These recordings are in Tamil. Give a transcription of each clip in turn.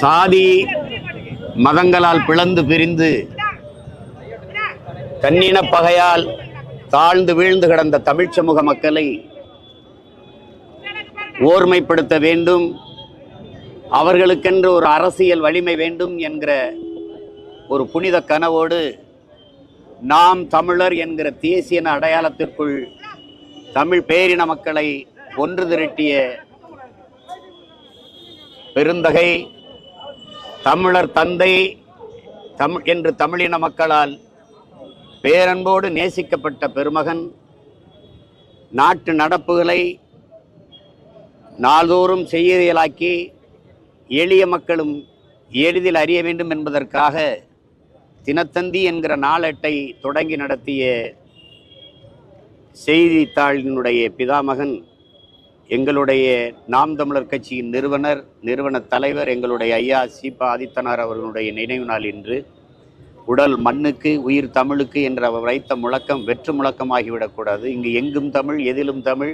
சாதி மதங்களால் பிளந்து பிரிந்து கண்ணின பகையால் தாழ்ந்து வீழ்ந்து கிடந்த தமிழ் சமூக மக்களை ஓர்மைப்படுத்த வேண்டும். அவர்களுக்கென்று ஒரு அரசியல் வலிமை வேண்டும் என்கிற ஒரு புனித கனவோடு நாம் தமிழர் என்கிற தேசியன அடையாளத்திற்குள் தமிழ் பேரின மக்களை ஒன்று திரட்டிய பெருந்தகை தமிழர் தந்தை தமிழ் என்று தமிழின மக்களால் பேரன்போடு நேசிக்கப்பட்ட பெருமகன் நாட்டு நடப்புகளை நாள்தோறும் செய்யலாக்கி எளிய மக்களும் எளிதில் அறிய வேண்டும் என்பதற்காக தினத்தந்தி என்கிற நாளேட்டை தொடங்கி நடத்திய செய்தித்தாளினுடைய பிதாமகன் எங்களுடைய நாம் தமிழர் கட்சியின் நிறுவனர் நிறுவன தலைவர் எங்களுடைய ஐயா சீபா ஆதித்தனார் அவர்களுடைய நினைவு நாள் இன்று. உடல் மண்ணுக்கு உயிர் தமிழுக்கு என்ற அவர் வைத்த முழக்கம் வெற்று முழக்கமாகிவிடக்கூடாது. இங்கு எங்கும் தமிழ் எதிலும் தமிழ்.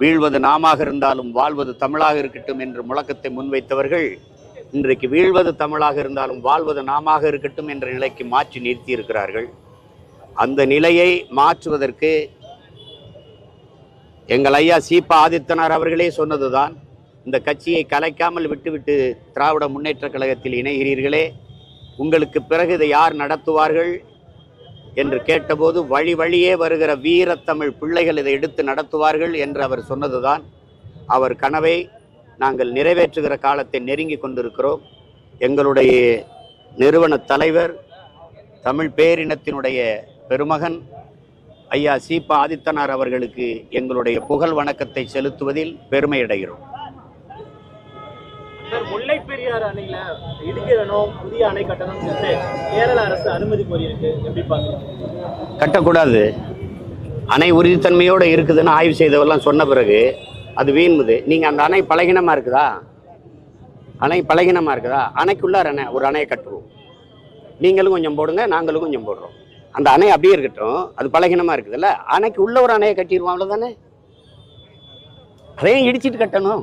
வீழ்வது நாமாக இருந்தாலும் வாழ்வது தமிழாக இருக்கட்டும் என்ற முழக்கத்தை முன்வைத்தவர்கள் இன்றைக்கு வீழ்வது தமிழாக இருந்தாலும் வாழ்வது நாமாக இருக்கட்டும் என்ற நிலைக்கு மாற்றி நிறுத்தியிருக்கிறார்கள். அந்த நிலையை மாற்றுவதற்கு எங்கள் ஐயா சீபா ஆதித்தனார் அவர்களே சொன்னதுதான் இந்த கட்சியை கலைக்காமல் விட்டுவிட்டு திராவிட முன்னேற்ற கழகத்தில் இணைகிறீர்களே உங்களுக்கு பிறகு இதை யார் நடத்துவார்கள் என்று கேட்டபோது வழி வழியே வருகிற வீரத்தமிழ் பிள்ளைகள் இதை எடுத்து நடத்துவார்கள் என்று அவர் சொன்னதுதான். அவர் கனவை நாங்கள் நிறைவேற்றுகிற காலத்தை நெருங்கி கொண்டிருக்கிறோம். எங்களுடைய நிறுவன தலைவர் தமிழ் பேரினத்தினுடைய பெருமகன் ஐயா சீபா ஆதித்தனார் அவர்களுக்கு எங்களுடைய புகழ் வணக்கத்தை செலுத்துவதில் பெருமையடைகிறோம். முல்லை பெரியாறு அணையில இடிக்கிறனும் புதிய அணை கட்டணும் கேரள அரசு அனுமதி கோரியிருக்கு. எப்படி பாக்குறீங்க கட்டக்கூடாது. அணை உறுதித்தன்மையோடு இருக்குதுன்னு ஆய்வு செய்தவெல்லாம் சொன்ன பிறகு அது வீண்முது. நீங்கள் அந்த அணை பலகீனமாக இருக்குதா? அணை பலகீனமாக இருக்குதா? அணைக்குள்ளார அணை ஒரு அணையை கட்டுவோம். நீங்களும் கொஞ்சம் போடுங்க நாங்களும் கொஞ்சம் போடுறோம். அந்த அணை அப்படியே இருக்கட்டும் அது பலகீனமாக இருக்குதுல்ல? அணைக்கு உள்ள ஒரு அணையை கட்டிடுவோம் அவ்வளோதானே அதையும் இடிச்சிட்டு கட்டணும்.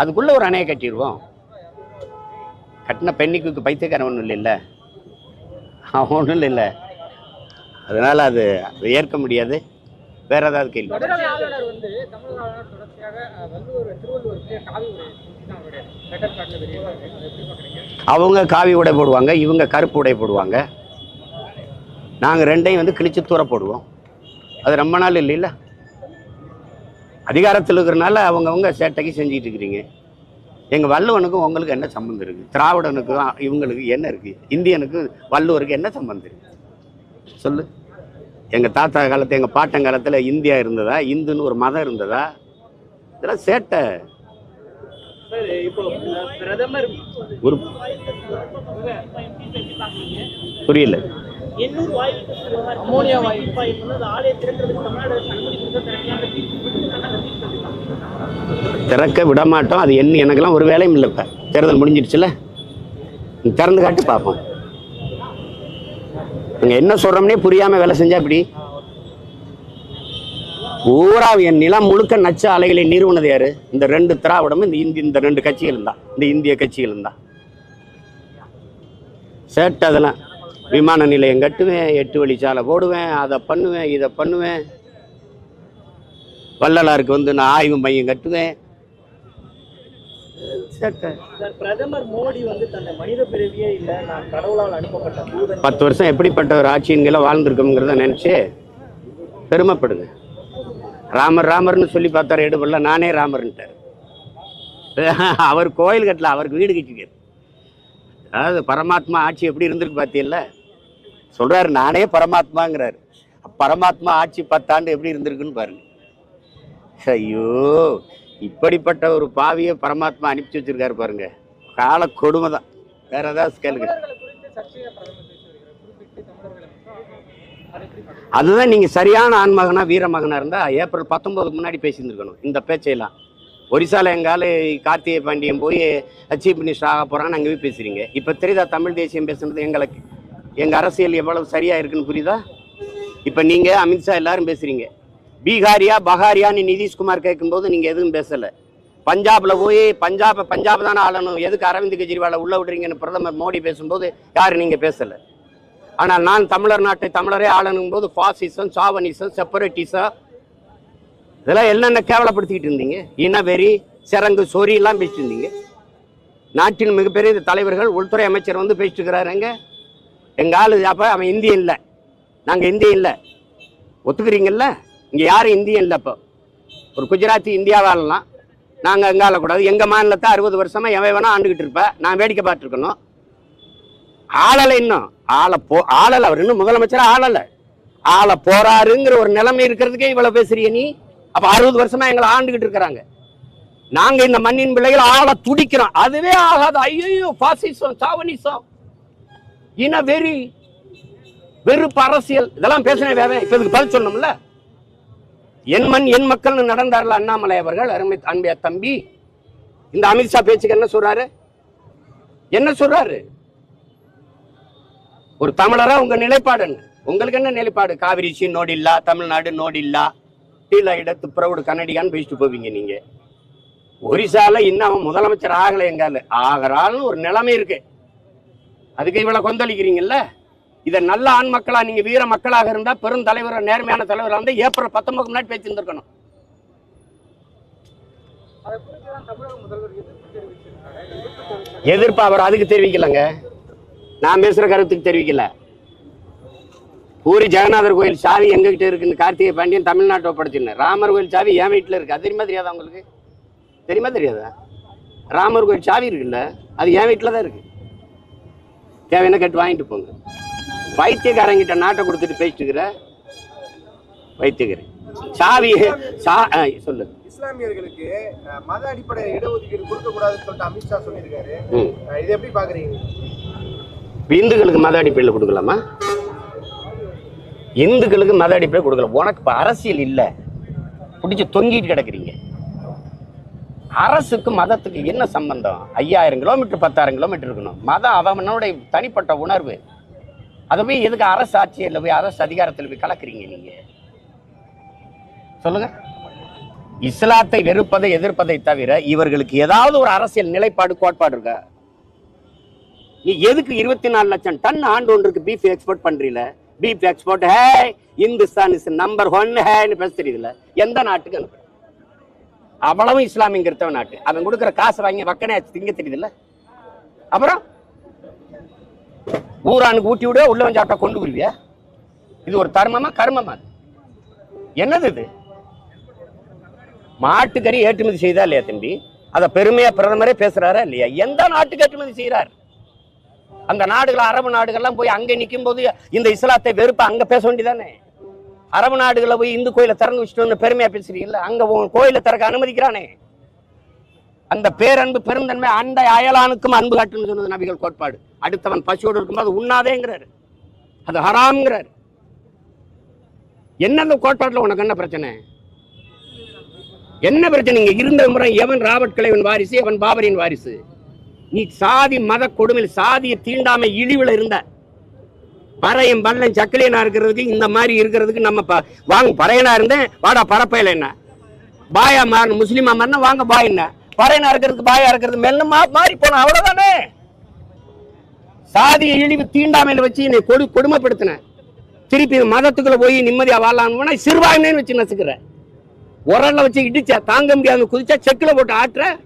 அதுக்குள்ள ஒரு அணையை கட்டிடுவோம். கட்டின பெண்ணிக்கு பைத்தியக்காரன் ஒன்றும் இல்லைல்ல? ஒன்றும் இல்லை அதனால அது அது ஏற்க முடியாது. வேற ஏதாவது கேள்வி? அவங்க காவி உடை போடுவாங்க இவங்க கருப்பு உடை போடுவாங்க. நாங்கள் ரெண்டையும் வந்து கிழிச்சு தூர போடுவோம். அது ரொம்ப நாள் இல்லைல்ல? அதிகாரத்தில் இருக்கிறனால அவங்கவுங்க சேட்டைக்கு செஞ்சுட்டு இருக்கிறீங்க. எங்கள் வள்ளுவனுக்கும் உங்களுக்கு என்ன சம்மந்தம் இருக்குது திராவிடனுக்கும் இவங்களுக்கு என்ன இருக்குது இந்தியனுக்கு வள்ளுவருக்கு என்ன சம்மந்தம் இருக்குது சொல்லு. எங்கள் தாத்தா காலத்து எங்கள் பாட்டன் காலத்தில் இந்தியா இருந்ததா? இந்துன்னு ஒரு மதம் இருந்ததா? இதெல்லாம் சேட்டை. புரியல. எண்ணூர் வாயு அமோனியா வாயு சொன்னது ஆலையை திறக்கிறதுக்கு தமிழ்நாடு அனுமதி கொடுத்தா திறக்க விட மாட்டோம் அது என்ன எனக்கெல்லாம் ஒரு வேலையும் இல்லை இப்போ. தேர்தல் முடிஞ்சிடுச்சுல. நீ திறந்து காட்டு பார்ப்போம். நாங்கள் என்ன சொல்கிறோம்னே புரியாமல் வேலை செஞ்சா இப்படி பூரா என் நிலம் முழுக்க நச்ச அலைகளை நிறுவனது யாரு? இந்த ரெண்டு திராவிடமும் இந்த இந்தி இந்த ரெண்டு கட்சிகளும் தான் இந்த இந்திய கட்சிகளும் தான் சேட்டை அதெல்லாம். விமான நிலையம் கட்டுவேன் எட்டு வழிச்சாலை போடுவேன் அதை பண்ணுவேன் இதை பண்ணுவேன். வள்ளலாருக்கு வந்து நான் ஆய்வு மையம் கட்டுவேன். பிரதமர் மோடி வந்து தன்னை மனித பிறவியே இல்லை நான் கடவுளால் அனுப்பப்பட்ட தூதன். பத்து வருஷம் எப்படிப்பட்ட ஒரு ஆட்சியன்களை வாழ்ந்திருக்கோங்கிறத நினச்சி பெருமைப்படுங்க ராமர் ராமர்னு சொல்லி பார்த்தாரு எடுபடல நானே ராமர்ன்ட்டார். அவர் கோயில் கட்டல அவருக்கு வீடு கட்டிக்காரு அதாவது பரமாத்மா ஆட்சி எப்படி இருந்திருக்கு பார்த்தியல்ல சொல்றாரு நானே பரமாத்மாங்கிறாரு. பரமாத்மா ஆட்சி பத்தாண்டு எப்படி இருந்திருக்குன்னு பாருங்க. ஐயோ இப்படிப்பட்ட ஒரு பாவியை பரமாத்மா அனுப்பிச்சு வச்சிருக்காரு பாருங்க. கால கொடுமை தான் வேற ஏதாவது கேளுங்க? அதுதான் நீங்க சரியான ஆண்மகனா வீரமகனா இருந்தா ஏப்ரல் பத்தொன்பதுக்கு முன்னாடி பேசியிருந்துருக்கணும் இந்த பேச்சையெல்லாம். ஒரிசால எங்கால கார்த்திகை பாண்டியன் போய் சீஃப் மினிஸ்டர் ஆக போறான்னு அங்கே போய் பேசுறீங்க. இப்போ தெரியுதா தமிழ் தேசியம் பேசுனது எங்களுக்கு? எங்கள் அரசியல் எவ்வளவு சரியாக இருக்குன்னு புரியுதா? இப்போ நீங்கள் அமித்ஷா எல்லாரும் பேசுகிறீங்க பீகாரியா பஹாரியான்னு நிதிஷ்குமார் கேட்கும்போது நீங்கள் எதுவும் பேசலை. பஞ்சாபில் போய் பஞ்சாப் பஞ்சாப் தானே ஆளணும். எதுக்கு அரவிந்த் கெஜ்ரிவாலை உள்ள விடுறீங்கன்னு பிரதமர் மோடி பேசும்போது யாரும் நீங்கள் பேசலை. ஆனால் நான் தமிழர் நாட்டை தமிழரே ஆளணும் போது ஃபாசிசம் சாவனிசம் செப்பரேட்டிசம் இதெல்லாம் என்னென்ன கேவலப்படுத்திக்கிட்டு இருந்தீங்க? இனவெறி சிறங்கு சொறியெல்லாம் பேசிட்டு இருந்தீங்க. நாட்டின் மிகப்பெரிய தலைவர்கள் உள்துறை அமைச்சர் வந்து பேசிட்டு இருக்கிறாருங்க எங்கள் ஆளு அப்போ அவன் இந்தியன் இல்லை. நாங்கள் இந்தியன் இல்லை. ஒத்துக்கிறீங்கல்ல? இங்கே யாரும் இந்தியன் இல்லை இப்போ ஒரு குஜராத்தி இந்தியாவாலலாம் நாங்கள் எங்கே ஆளக்கூடாது எங்கள் மாநிலத்தை அறுபது வருஷமாக எவன் வேணால் ஆண்டுகிட்டு இருப்பேன் நான் வேடிக்கை பார்த்துருக்கணும். ஆளலை இன்னும். ஆளை போ ஆளலை. அவர் இன்னும் முதலமைச்சர் ஆளலை. ஆள போறாருங்கிற ஒரு நிலைமை இருக்கிறதுக்கே இவ்வளோ பேசுறிய நீ. அப்போ அறுபது வருஷமாக எங்களை ஆண்டுகிட்டு இருக்கிறாங்க. நாங்கள் இந்த மண்ணின் பிள்ளைகள் ஆளை துடிக்கிறோம். அதுவே ஆகாது. ஐயோ பாசிசம் சாவனிசம் இன வெறி வெறுப்பு அரசியல் இதெல்லாம் பேசினே வேவே இப்ப இதுக்கு பதில் சொல்லணும்ல? என் மண் என் மக்கள்னு நடந்தார்ல அண்ணாமலை அவர்கள் அருமை அன்பிய தம்பி. இந்த அமித்ஷா பேச்சுக்கு என்ன சொல்றாரு? என்ன சொல்றாரு? ஒரு தமிழரா உங்க நிலைப்பாடு என்ன? உங்களுக்கு என்ன நிலைப்பாடு? காவிரி சி நோடில்லா தமிழ்நாடு நோடில்லா? கீழே இடத்து பிரவுடு கன்னடியான்னு பேசிட்டு போவீங்க நீங்க. ஒரிசால இன்னும் முதலமைச்சர் ஆகலை எங்கால ஆகிறான்னு ஒரு நிலைமை இருக்கு. அதுக்கு இவ்வளோ கொந்தளிக்கிறீங்கல்ல? இதை நல்ல ஆண் மக்களா நீங்க வீர மக்களாக இருந்தா பெரும் தலைவர் நேர்மையான தலைவராக இருந்தால் ஏப்ரல் பத்தொன்பது முன்னாடி பேசியிருந்திருக்கணும் எதிர்ப்பு அவர் அதுக்கு தெரிவிக்கலங்க. நான் பேசுற கருத்துக்கு தெரிவிக்கல. பூரி ஜெகநாதர் கோயில் சாவி எங்ககிட்ட இருக்குன்னு கார்த்திகை பாண்டியன் தமிழ்நாட்டை ஒப்படைச்சிருந்தேன் ராமர் கோயில் சாவி என் வீட்டில் இருக்கு. அது தெரியுமா தெரியாதா உங்களுக்கு? தெரியுமா தெரியாதா? ராமர் கோயில் சாவி இருக்குல்ல? அது என் வீட்டில் தான் இருக்குது தேவையான கட்டு வாங்கிட்டு போங்க. பைத்தியக்காரங்கிட்ட நாட்டை கொடுத்துட்டு பேசிட்டு இருக்கிற பைத்தியக்காரன் சாவி சா சொல்லு. இஸ்லாமியர்களுக்கு மத அடிப்படை இடஒதுக்கீடு கொடுக்க கூடாதுன்னு சொல்லிட்டு அமித்ஷா சொல்லியிருக்காரு. இதை எப்படி பாக்குறீங்க இந்துக்களுக்கு மத அடிப்படையில் கொடுக்கலாமா? இந்துக்களுக்கு மத அடிப்படையில் கொடுக்கலாம் உனக்கு இப்போ அரசியல் இல்லை. பிடிச்சி தொங்கிட்டு கிடக்குறீங்க. அரசுக்கு மதத்துக்கு என்ன சம்பந்தம்? ஐயாயிரம் கிலோமீட்டர் பத்தாயிரம் கிலோமீட்டர் இருக்கணும். மதம் அவனுடைய தனிப்பட்ட உணர்வு. அதை போய் எதுக்கு அரசு ஆட்சியில் போய் அரசு அதிகாரத்தில் போய் கலக்குறீங்க நீங்க? சொல்லுங்க. இஸ்லாத்தை வெறுப்பதை எதிர்ப்பதை தவிர இவர்களுக்கு ஏதாவது ஒரு அரசியல் நிலைப்பாடு கோட்பாடு இருக்கா? நீ எதுக்கு இருபத்தி நாலு லட்சம் டன் ஆண்டு ஒன்றுக்கு beef export பண்றீல? Beef export hey Hindustan is number one ஹேன்னு பேச தெரியுதுல. எந்த நாட்டுக்கு அனுப்புற? அவ்வளவு இஸ்லாமிய கிறிஸ்தவ நாட்டு. அவன் கொடுக்குற காசு வாங்கி வக்கனே திங்க தெரியுதுல்ல? அப்புறம் ஊரானுக்கு ஊட்டி விட உள்ள சாப்பிட்டா கொண்டு வருவியா இது ஒரு தர்மமா கர்மமா என்னது இது? மாட்டுக்கறி ஏற்றுமதி செய்தா இல்லையா தம்பி? அதை பெருமையா பிரதமரே பேசுறாரா இல்லையா? எந்த நாட்டுக்கு ஏற்றுமதி செய்யறாரு அந்த நாடுகள் அரபு நாடுகள்லாம் போய் அங்கே நிற்கும் போது இந்த இஸ்லாத்தை வெறுப்ப அங்க பேச வேண்டியதானே? அரபு நாடுகளை போய் இந்து கோயிலை திறந்து வச்சுட்டு பெருமையா பேசுறீங்கல்ல அங்க உன் கோயிலை திறக்க அனுமதிக்கிறானே. அந்த பேரன்பு பெருந்தன்மை அந்த அயலானுக்கும் அன்பு காட்டுன்னு சொன்னது நபிகள் கோட்பாடு. அடுத்தவன் பசியோடு இருக்கும்போது உண்ணாதேங்கிறாரு. அது ஹராம்ங்கிறாரு. என்ன அந்த கோட்பாட்டில் உனக்கு என்ன பிரச்சனை? என்ன பிரச்சனை? இங்கே இருந்த முறை எவன் ராபர்ட் கிளைவன் வாரிசு எவன் பாபரின் வாரிசு? நீ சாதி மத கொடுமையில் சாதிய தீண்டாமை இழிவுல இருந்த பறையும் பல்லம் சக்கிலியனா இருக்கிறதுக்கு இந்த மாதிரி இருக்கிறதுக்கு நம்ம ப- வாங்க பறையனா இருந்தேன். வாடா பரப்பையில என்ன? பாயா மாறணும் முஸ்லீமா மாறினா வாங்க பாய் என்ன? பறையனா இருக்கிறதுக்கு பாயா இருக்கிறது மெல்ல மாறி போன அவ்வளவுதானே? சாதிய இழிவு தீண்டாமையில வச்சு என்னை கொடு கொடுமைப்படுத்தின. திருப்பி மதத்துக்குள்ள போய் நிம்மதியா வாழலாம்னு சிறுபான்மைன்னு வச்சு நசுக்கிற. உரல்ல வச்சு இடிச்சா தாங்க முடியாத குதிச்சா செக்கில் போட்டு ஆட்டுற.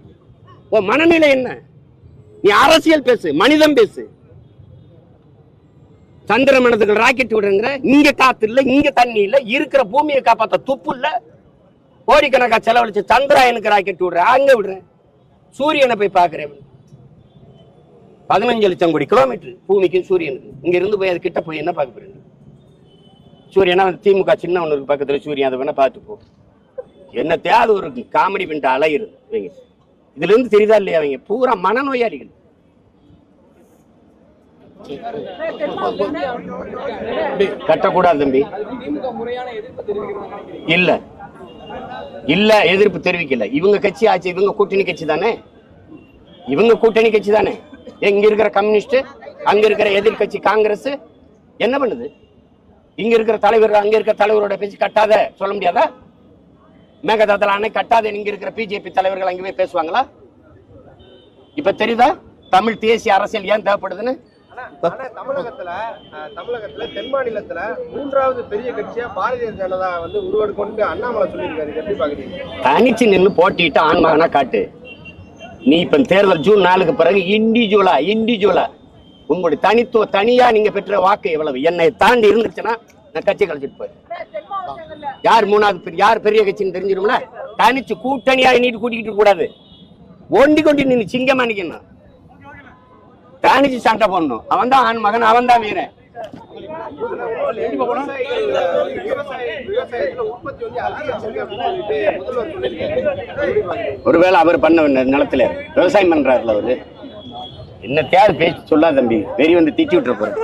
உன் மனநிலை என்ன? நீ அரசியல் பேசு மனிதம் பேசு. சந்திர மனதுக்கு ராக்கெட் விடுங்கிற. இங்க காத்து இல்ல இங்க தண்ணி இல்ல இருக்கிற பூமியை காப்பாத்த துப்பு இல்ல. கோடிக்கணக்கா செலவழிச்சு சந்திராயனுக்கு ராக்கெட் விடுறேன் அங்க விடுறேன் சூரியனை போய் பாக்குறேன் பதினஞ்சு லட்சம் கோடி கிலோமீட்டர் பூமிக்கும் சூரியனுக்கு. இங்க இருந்து போய் அது கிட்ட போய் என்ன பார்க்க போறீங்க? சூரியனா திமுக சின்ன ஒன்று பக்கத்துல சூரியன் அதை வேணா பார்த்து போ. என்ன தேவை ஒரு காமெடி பண்ணிட்டு அலையுது இவங்க. இதுல இருந்து தெரியுதா இல்லையா அவங்க பூரா மனநோயாளிகள். கட்டக்கூடாது தம்பி. எதிர்ப்பு இல்ல. இல்ல எதிர்ப்பு தெரிவிக்கல. இவங்க கட்சி ஆச்சு இவங்க கூட்டணி கட்சி தானே? இவங்க கூட்டணி கட்சி தானே? இங்க இருக்கிற கம்யூனிஸ்ட் அங்க இருக்கிற எதிர்க்கட்சி காங்கிரஸ் என்ன பண்ணுது? இங்க இருக்கிற தலைவர் அங்க இருக்கிற தலைவரோட பேச்சு கட்டாத சொல்ல முடியாதா? மேகதாதுல அணை கட்டாத இங்க இருக்கிற பிஜேபி தலைவர்கள் அங்கே போய் பேசுவாங்களா? இப்ப தெரியுதா? தமிழ் தேசிய அரசியல் ஏன் தேவைப்படுதுன்னு? தமிழகத்துல தமிழகத்துல தென் மாநிலத்துல மூன்றாவது பெரிய கட்சியா பாரதிய ஜனதா வந்து உருவெடுக்கணும்னு அண்ணாமலை சொல்லியிருக்காரு. எப்படி பாக்குறீங்க தனிச்சு நின்று போட்டிட்டு ஆன்மகனா காட்டு. நீ இப்ப தேர்தல் ஜூன் நாலுக்கு பிறகு இண்டிவிஜுவலா இண்டிவிஜுவலா உங்களுடைய தனித்துவ தனியா நீங்க பெற்ற வாக்கு எவ்வளவு? என்னை தாண்டி இருந்துச்சுன்னா நான் கட்சி கழிச்சிட்டு போயிருக்கேன் யார் மூணாவது பெரிய யார் பெரிய கட்சின்னு தெரிஞ்சிரும்ல தனிச்சு கூட்டணியா நீட்டு கூட்டிக்கிட்டு கூடாது. ஒண்டி கொண்டு நீ சிங்கமா நிக்கணும். தனிச்சு சண்டை போடணும். அவன் தான் ஆண் மகன் அவன் தான் வீரன். ஒருவேளை அவர் பண்ண நிலத்துல விவசாயம் பண்றாருல அவரு. என்ன தேர் பேச்சு சொல்லாத தம்பி. வெறி வந்து திட்டி விட்டுற போறேன்